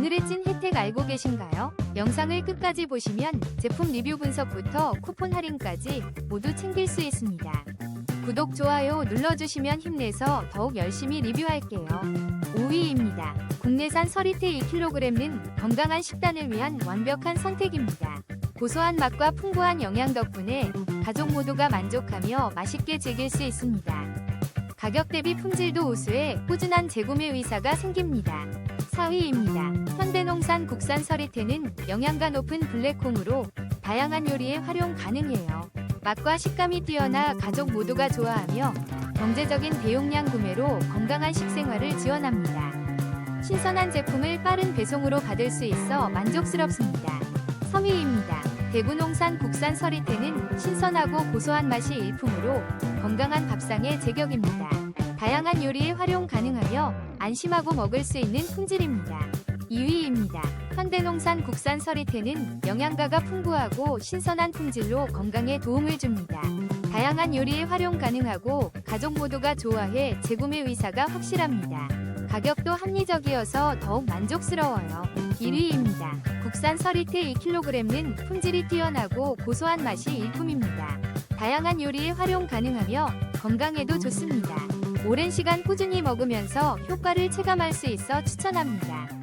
오늘의 찐 혜택 알고 계신가요? 영상을 끝까지 보시면 제품 리뷰 분석부터 쿠폰 할인까지 모두 챙길 수 있습니다. 구독, 좋아요 눌러주시면 힘내서 더욱 열심히 리뷰할게요. 5위입니다. 국내산 서리태 2kg는 건강한 식단을 위한 완벽한 선택입니다. 고소한 맛과 풍부한 영양 덕분에 가족 모두가 만족하며 맛있게 즐길 수 있습니다. 가격 대비 품질도 우수해 꾸준한 재구매 의사가 생깁니다. 4위입니다. 현대농산 국산 서리태는 영양가 높은 블랙콩으로 다양한 요리에 활용 가능해요. 맛과 식감이 뛰어나 가족 모두가 좋아하며 경제적인 대용량 구매로 건강한 식생활을 지원합니다. 신선한 제품을 빠른 배송으로 받을 수 있어 만족스럽습니다. 3위입니다. 대구농산 국산 서리태는 신선하고 고소한 맛이 일품으로 건강한 밥상의 제격입니다. 다양한 요리에 활용 가능하며 안심하고 먹을 수 있는 품질입니다. 2위입니다. 현대농산 국산 서리태는 영양가가 풍부하고 신선한 품질로 건강에 도움을 줍니다. 다양한 요리에 활용 가능하고 가족 모두가 좋아해 재구매 의사가 확실합니다. 가격도 합리적이어서 더욱 만족스러워요. 1위입니다. 국산 서리태 2kg는 품질이 뛰어나고 고소한 맛이 일품입니다. 다양한 요리에 활용 가능하며 건강에도 좋습니다. 오랜 시간 꾸준히 먹으면서 효과를 체감할 수 있어 추천합니다.